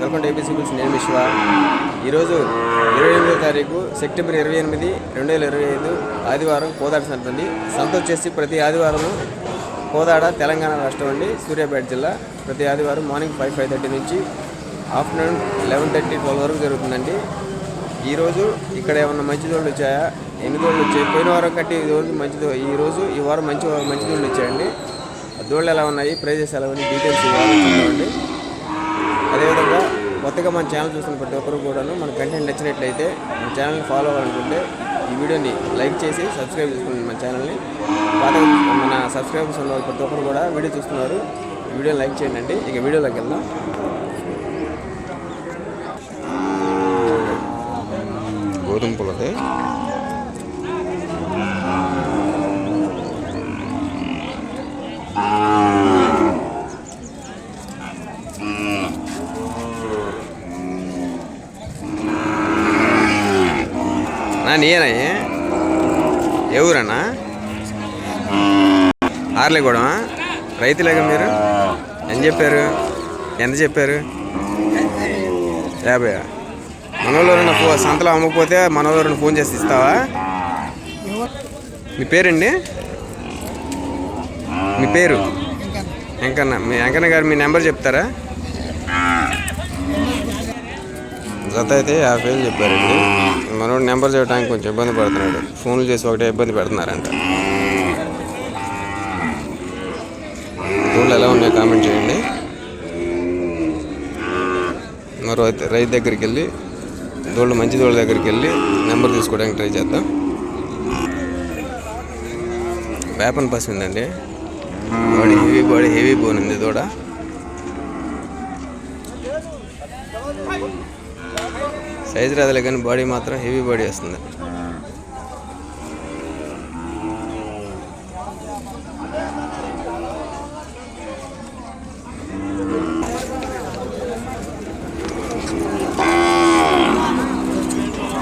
Welcome to ABC గురించి నేను విశ్వ. ఈరోజు ఇరవై ఎనిమిదో తారీఖు సెప్టెంబర్ ఇరవై ఎనిమిది రెండు వేల ఇరవై ఐదు ఆదివారం కోదాడ సంత ఉంది సంత వచ్చేసి ప్రతి ఆదివారము కోదాడ తెలంగాణ రాష్ట్రం అండి సూర్యాపేట జిల్లా ప్రతి ఆదివారం మార్నింగ్ ఫైవ్ ఫైవ్ థర్టీ నుంచి ఆఫ్టర్నూన్ లెవెన్ థర్టీ ట్వెల్వ్ వరకు జరుగుతుందండి. ఈరోజు ఇక్కడ ఏమన్నా మంచి దోళ్ళు వచ్చాయా? ఎన్ని దోళ్ళు వచ్చాయి? పోయిన వారం కట్టి ఈ రోజు మంచి దో- ఈ రోజు ఈ వారం మంచి మంచి దోళ్ళు వచ్చాయండి. ఆ దోళ్ళు ఎలా ఉన్నాయి? ప్రైజెస్ ఎలా ఉన్నాయి? డీటెయిల్స్ ఇవ్వాలి అదేవిధంగా కొత్తగా మన ఛానల్ చూస్తున్న ప్రతి ఒక్కరు కూడాను మన కంటెంట్ నచ్చినట్లయితే మన ఛానల్ని ఫాలో అవ్వాలనుకుంటే ఈ వీడియోని లైక్ చేసి సబ్స్క్రైబ్ చేసుకోండి మన ఛానల్ని పాత మన సబ్స్క్రైబర్స్ ఉన్న ప్రతి ఒక్కరు కూడా వీడియో చూస్తున్నారు. ఈ వీడియోని లైక్ చేయండి అండి. ఇక వీడియోలోకి వెళ్దాం. గోధుమ పొలదే నా నీయనా ఎవరన్నా ఊరన్నా? ఆర్లేగూడమా రైతులేగా మీరు? ఎంత చెప్పారు? ఎంత చెప్పారు? యాభై మనోళ్ళు ఫో సంతలో అమ్మకపోతే మనోళ్ళు ఫోన్ చేసి ఇస్తావా? మీ పేరండి? మీ పేరు? వెంకన్న. మీ వెంకన్న గారు మీ నెంబర్ చెప్తారా? జత అయితే యాభై వేలు చెప్పారండి. మనోడు నెంబర్ చేయడానికి కొంచెం ఇబ్బంది పడుతున్నాడు. ఫోన్లు చేసి ఒకటే ఇబ్బంది పెడుతున్నారంట. దూళ్ళు ఎలా ఉన్నాయో కామెంట్ చేయండి. మరో అయితే రైతు దగ్గరికి వెళ్ళి దోళ్ళు మంచి దోళ్ళ దగ్గరికి వెళ్ళి నెంబర్ తీసుకోవడానికి ట్రై చేద్దాం. వేపన్ పసి ఉందండి. Body heavy body heavy bone ఉంది దూడ. సైజ్ రాదులే కానీ బాడీ మాత్రం హెవీ బాడీ వస్తుంది.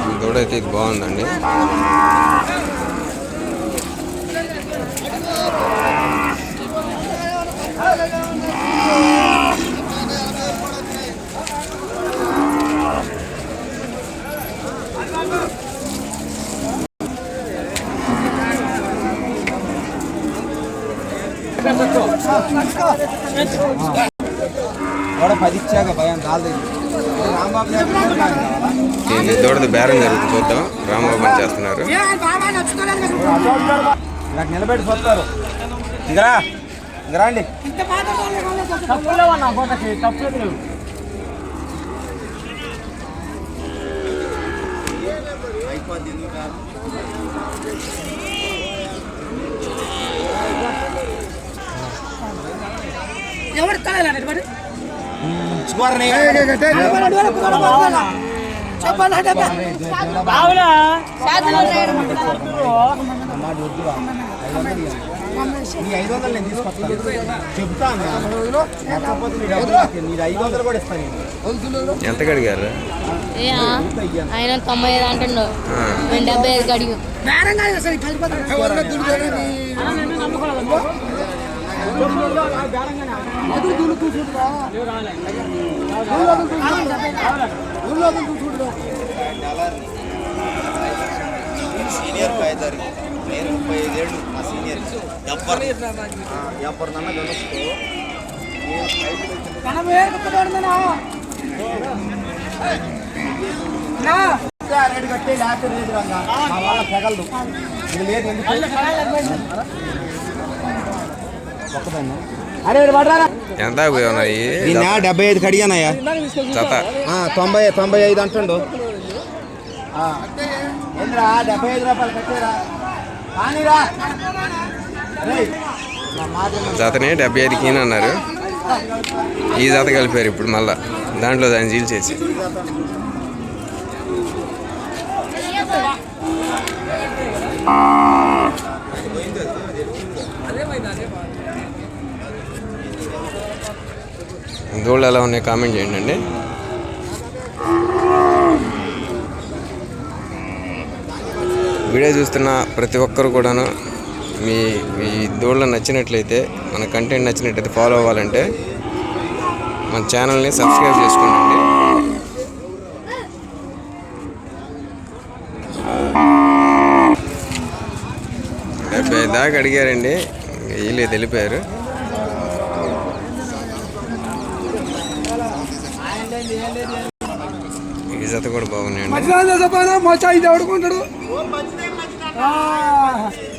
ఈ దూడ అయితే బాగుందండి. దూడది బేరం జరుగుతుంది చూద్దాం. రామబాబు అని చేస్తున్నారు? నాకు నిలబెట్టి చూస్తారు. ఇగరా ఇగరా అండి. ఎవరు మరి చెప్పాలంటే నీ ఐదు వందలు నేను తీసుకొస్తాను చెప్తాను లేకపోతే నీ డబ్బులు నీ ఐదు వందలు కూడా ఇస్తాను నేను. ఎంత కడిగారు? ఆయన తొంభై ఐదు అంటుండు మేము డెబ్బై ఐదు అడిగి బేరం కాదు అసలు కలిపోతారు సీనియర్ కాయదారి నేను ముప్పై ఐదేళ్ళు మా సీనియర్. ఎవ్వరు? ఎవరినన్నా నా. రేటు కట్టే లేకపోతే లేదు రంగా. మా వాళ్ళ తెగలదు ఇది లేదు ఎందుకు? ఎంత ఉన్నాయి దీన్ని డెబ్బై ఐదు కడిగానయ్యా. జత. ఆ, తొంభై తొంభై ఐదు అంటుండు. ఆ. ఏందిరా డెబ్బై ఐదు రూపాయలు. జతని డెబ్బై ఐదు కీన్ అన్నారు. ఈ జత కలిపారు ఇప్పుడు మళ్ళా. దాంట్లో దాన్ని జీల్ చేసి. దూళ్ళు ఎలా ఉన్నాయి కామెంట్ చేయండి అండి. వీడియో చూస్తున్న ప్రతి ఒక్కరు కూడాను మీ మీ దూళ్ళ నచ్చినట్లయితే మన కంటెంట్ నచ్చినట్లయితే ఫాలో అవ్వాలంటే మన ఛానల్ని సబ్స్క్రైబ్ చేసుకోండి. డెబ్బై దాకా అడిగారండి వీళ్ళు తెలిపారు. జత కూడా బాగున్నాయండి. చెప్పానా ఇది ఎవడుకుంటాడు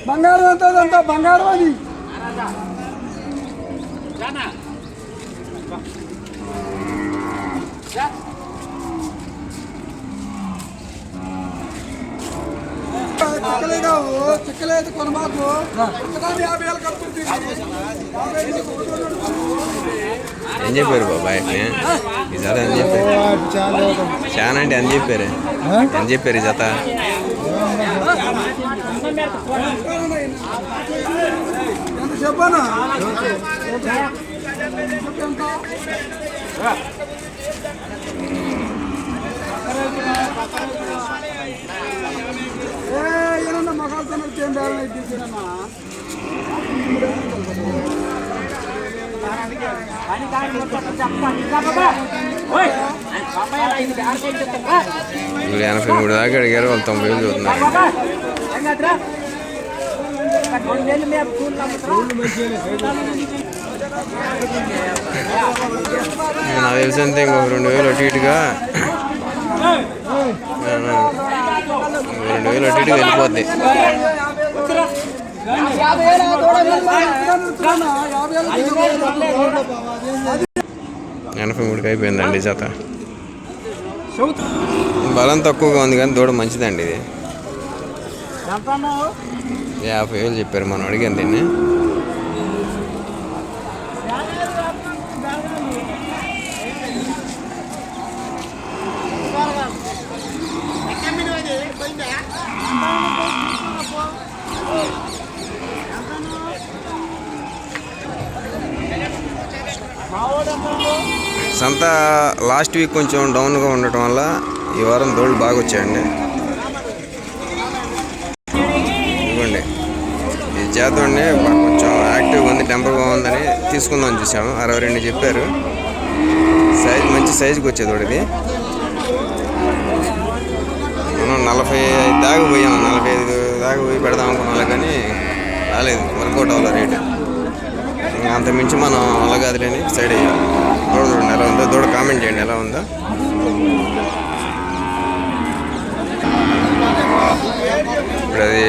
బంగారం ఎంత అంతా బంగారం అది. చిక్కలే కావు చిక్కలేదు కొనమాకు. యాభై వేలు కడుతుంది ఏం చెప్పారు బాబాయ్ ఈ జత అని చెప్పారు. చాలా అంటే అని చెప్పారు. అని చెప్పారు ఈ జత. చెప్పానా? ఏమన్నా ఏం బేరం ఎనభై మూడు దాకా అడిగారు వాళ్ళు తొంభై వేలు చూస్తున్నారు నాకు తెలిసి అంతే ఇంకొక రెండు వేలు అటు ఇటుగా. రెండు వేలు అటు వెళ్ళిపోద్ది. ఎనభై మూడుకి అయిపోయిందండి జత. బలం తక్కువగా ఉంది కానీ దూడ మంచిదండి ఇది. యాభై వేలు చెప్పారు మనం అడిగాను దీన్ని. సంత లాస్ట్ వీక్ కొంచెం డౌన్గా ఉండటం వల్ల ఈ వారం దోళ్ళు బాగా వచ్చాయండి. ఇవ్వండి ఇది చేద్దామండి కొంచెం యాక్టివ్గా ఉంది టెంపర్ బాగుందని తీసుకుందాం చూసాము. అరవై రెండు చెప్పారు. సైజ్ మంచి సైజుకి వచ్చేది ఒకటి ఇది. మనం నలభై ఐదు దాకా పోయాము నలభై ఐదు దాకా పోయి పెడదాం అనుకున్నాం కానీ రాలేదు. వర్కౌట్ అవ్వాలి రేటు. అంత మించి మనం అలా కాదులేని సైడ్ అయ్యాం దూడ చూడండి ఎలా ఉందో దూడ కామెంట్ చేయండి ఎలా ఉందో. ఇప్పుడు అది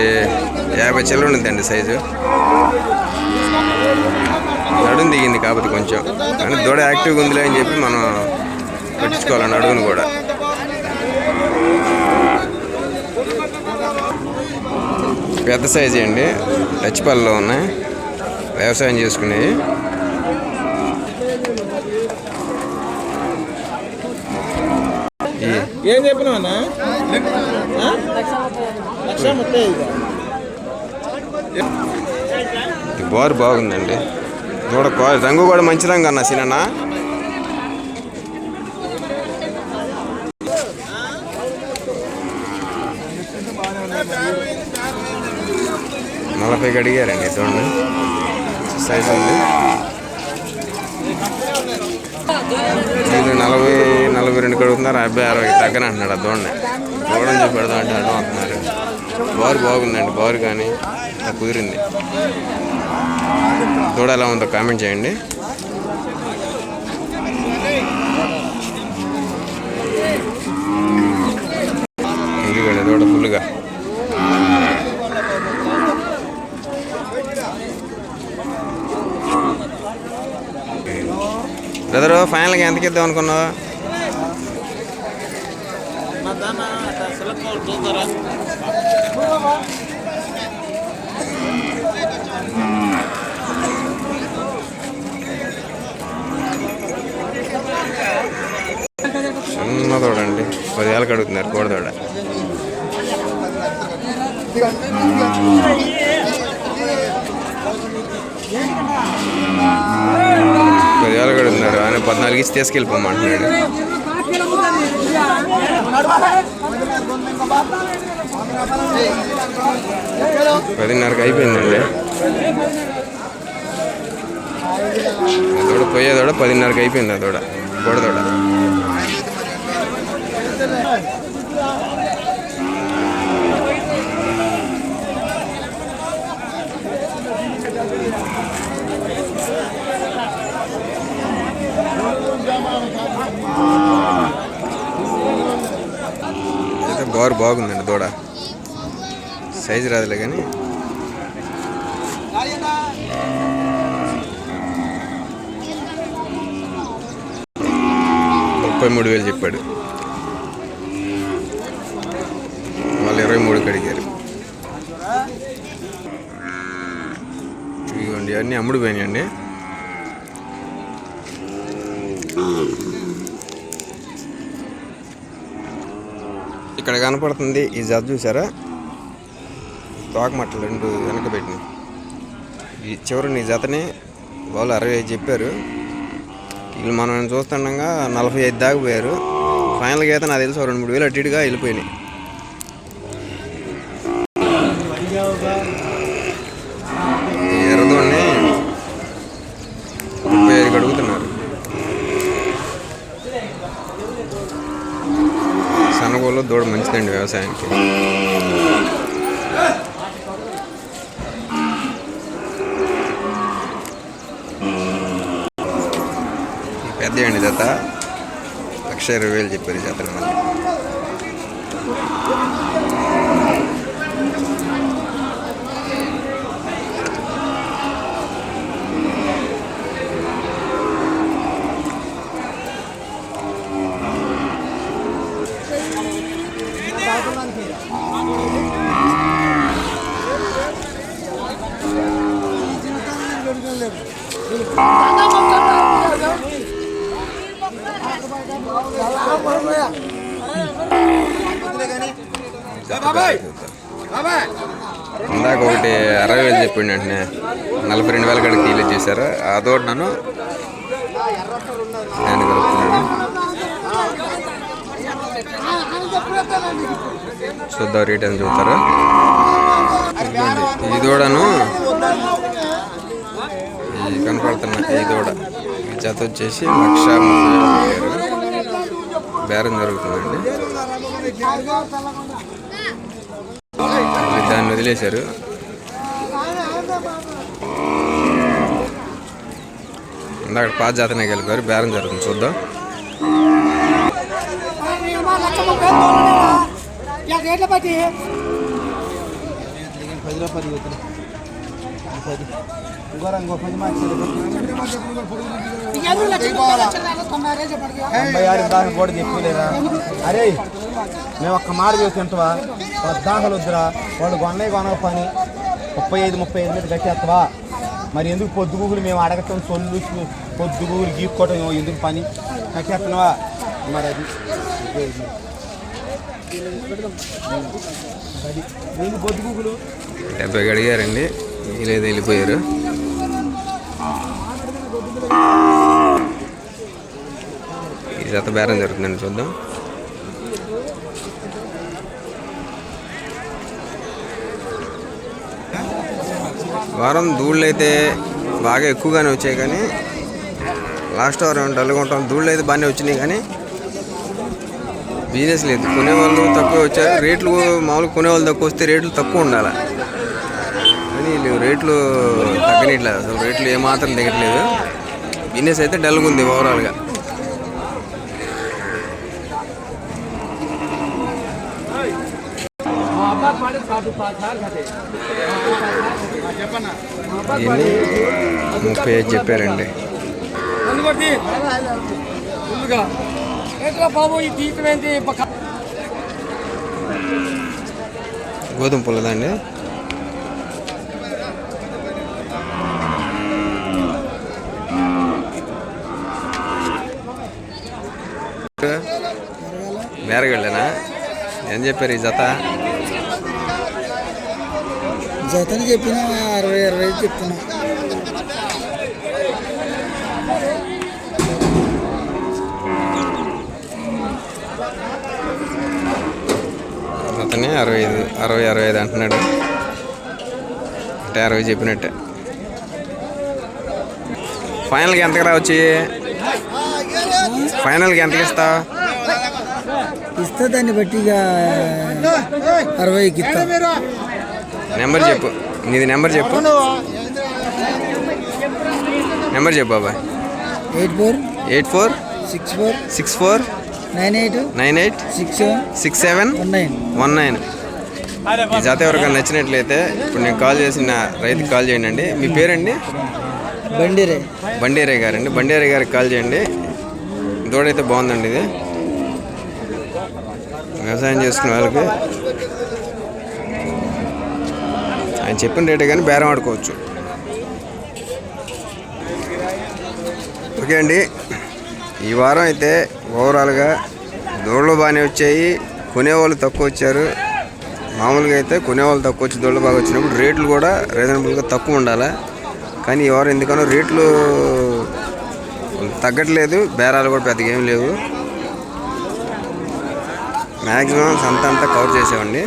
యాభై చిల్లర ఉంటుందండి సైజు నడుము దిగింది కాబట్టి కొంచెం. కానీ దూడ యాక్టివ్గా ఉందిలే అని చెప్పి మనం పట్టించుకోవాలండి అడుగును కూడా. పెద్ద సైజు అండి. టచ్పల్లిలో ఉన్నాయి. వ్యవసాయం చేసుకునేవి ఈ ఏం లక్ష ముప్పై ఈ బోర్ బాగుందండి. దూడ క్వా- రంగు కూడా మంచి రంగు అన్న సినన్న. నలభైకి అడిగారండి చూడండి సైజు ఉంది. వీళ్ళు నలభై నలభై రెండు కడుగుతున్నారు అబ్బాయి అరవై తగ్గన అంటున్నాడు ఆ దూడని దూడని చూసి పెడదాం అంటే అడ్డం అంటున్నారు బోరు బాగుందండి బారు కానీ కుదిరింది. దూడ ఎలా ఉందో కామెంట్ చేయండి. బ్రదరు ఫైనల్గా ఎంతకి ఇద్దాం అనుకున్నావు? చిన్న దూడ అండి పదివేలకు అడుగుతున్నారు కోడి దూడ పదివేలకు ఆయన పద్నాలుగు ఇచ్చి తీసుకెళ్ళిపోమంటున్నాడు. పదిన్నరకు అయిపోయిందండి. ఆ పోయేదోడ పదిన్నరకు అయిపోయింది అదోడ. దూడ బారు బాగుందండి దూడ. సైజు రాదులే కానీ. ముప్పై మూడు వేలు చెప్పాడు. వాళ్ళు ఇరవై మూడుకి అడిగారు ఇవ్వండి అన్నీ అమ్ముడు పోయినాయండి. ఇక్కడ కనపడుతుంది. ఈ జత చూసారా? తోకమట్టలు రెండు వెనక పెట్టినాయి. ఈ చివరి ఈ జతని వాళ్ళు అరవై ఐదు చెప్పారు. వీళ్ళు మనం చూస్తుండగా నలభై ఐదు దాకా పోయారు. ఫైనల్గా అయితే నాకు తెలిసి రెండు మూడు వేలు అటు ఇటుగా వెళ్ళిపోయినాయి ఈ ఎర్రదోడిని ముప్పై ఐదుకి అడుగుతున్నారు కొనుగోలు దూడ మంచిదండి వ్యవసాయానికి. పెద్ద అండి జత. లక్ష ఇరవై వేలు చెప్పారు ఈ అయిపోయింది వెంటనే నలభై రెండు వేల కాడికి డీల్ చేశారు. అదోటి నన్ను నేను కలుపుతున్నాను చూద్దాం రేట్ అని చూస్తారా ఈ దూడను కనపడుతున్న ఈ దూడ జత వచ్చేసి లక్ష బేరం జరుగుతుందండి. దాన్ని వదిలేశారు. ఇందాక పాత జాతనే గెలిపారు బేరం జరుగుతుంది చూద్దాం. కూడా చెప్పలేరా? అరే మేము ఒక్క మాట చేసి తింటావా పద్దాకలు వద్దురా వాళ్ళు కొన్నాయి కొనక పని. ముప్పై ఐదు ముప్పై ఐదు మీద కట్టేస్తావా మరి ఎందుకు పొద్దుగూగులు మేము అడగటం సొల్లు పొద్దుగూగులు గీక్కోవటం ఎందుకు పని? కట్టేస్తున్నావా మరి అది ఇదే ఇది. అది నీకు పొద్దుగూగులు అడిగారండి లేదు వెళ్ళిపోయారు ఈ జత బేరం జరుగుతుందండి చూద్దాం. వారం ధూళ్ళు అయితే బాగా ఎక్కువగానే వచ్చాయి కానీ లాస్ట్ వారం డల్గా ఉంటాం. ధూళ్ళు అయితే బాగానే వచ్చినాయి కానీ బిజినెస్ లేదు. కొనేవాళ్ళు తక్కువ వచ్చారు. రేట్లు మామూలుగా కొనేవాళ్ళు తక్కువ వస్తే రేట్లు తక్కువ ఉండాలి. కానీ వీళ్ళు రేట్లు తగ్గనిట్లేదు అసలు రేట్లు ఏమాత్రం తగ్గట్లేదు. బిజినెస్ అయితే డల్గా ఉంది ఓవరాల్గా దీన్ని ముప్పై ఐదు చెప్పారండి. ముందుగా. ఎట్లా బాబు ఈ ఏంటి గోధుమ పుల్లదండి మేరగళ్ళనా? ఏం చెప్పారు ఈ జత? జతలు చెప్పిన అరవై అరవై చెప్తున్నా. అతనే అరవై ఐదు అరవై అరవై ఐదు అంటున్నాడు. అంటే అరవై చెప్పినట్టే. ఫైనల్కి ఎంతకు రావచ్చి ఫైనల్కి ఎంతకి ఇస్తావు ఇస్తే దాన్ని బట్టి ఇక అరవైకి ఇస్తా. నెంబర్ చెప్పు. నీది నెంబర్ చెప్పు. నెంబర్ చెప్పు బాబాయ్. Eight four eight four six four six four nine eight nine eight six seven six seven one nine. One nine. ఈ జాత ఎవరికైనా నచ్చినట్లయితే ఇప్పుడు నేను కాల్ చేసిన రైతుకి కాల్ చేయండి అండి మీ పేరండి? బండిరే. బండేరే గారండి. బండేరే గారికి కాల్ చేయండి. దూడైతే బాగుందండి ఇది. వ్యవసాయం చేసుకునే వాళ్ళకి. ఆయన చెప్పిన రేటే కానీ బేరం ఆడుకోవచ్చు. ఓకే అండి. ఈ వారం అయితే ఓవరాల్గా దూడలు బాగానే వచ్చాయి. కొనేవాళ్ళు తక్కువ వచ్చారు. మామూలుగా అయితే కొనేవాళ్ళు తక్కువ వచ్చి దూడలు బాగా వచ్చినప్పుడు రేట్లు కూడా రీజనబుల్గా తక్కువ ఉండాలి. కానీ ఈ వారం ఎందుకనో రేట్లు తగ్గట్లేదు. బేరాలు కూడా పెద్దగా ఏం లేవు. మ్యాక్సిమం సంత అంతా కవర్ చేసామండి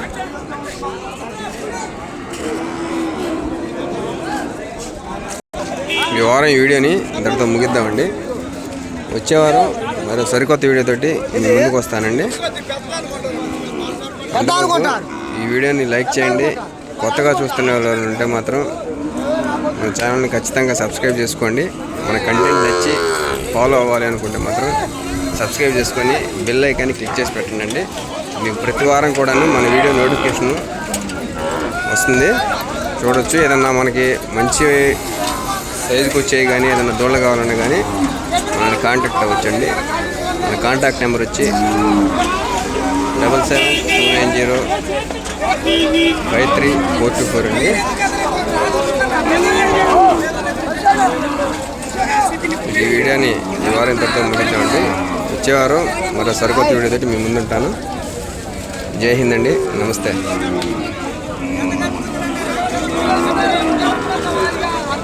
వారం ఈ వీడియోని ఇంతటితో ముగిద్దామండి. వచ్చే వారం మరో సరికొత్త వీడియోతోటి మీ ముందుకు వస్తానండి. ఈ వీడియోని లైక్ చేయండి. కొత్తగా చూస్తున్న వాళ్ళు ఉంటే మాత్రం మన ఛానల్ని ఖచ్చితంగా సబ్స్క్రైబ్ చేసుకోండి. మన కంటెంట్ నచ్చి ఫాలో అవ్వాలి అనుకుంటే మాత్రం సబ్స్క్రైబ్ చేసుకొని బెల్ ఐకాన్ని క్లిక్ చేసి పెట్టండి. మీకు ప్రతి వారం కూడాను మన వీడియో నోటిఫికేషన్ వస్తుంది. చూడొచ్చు. ఏదన్నా మనకి మంచి సైజుకి వచ్చాయి కానీ ఏదైనా దూడలు కావాలన్నా కానీ మన కాంటాక్ట్ అవ్వచ్చండి. మన కాంటాక్ట్ నెంబర్ వచ్చి double seven two nine zero five three four two four అండి. ఈ వీడియోని ఈ వారం ఇంతటితో ముగించామండి. వచ్చేవారం మరో సరికొత్త వీడియో తోటి మీ ముందుంటాను. జై హింద్ అండి నమస్తే.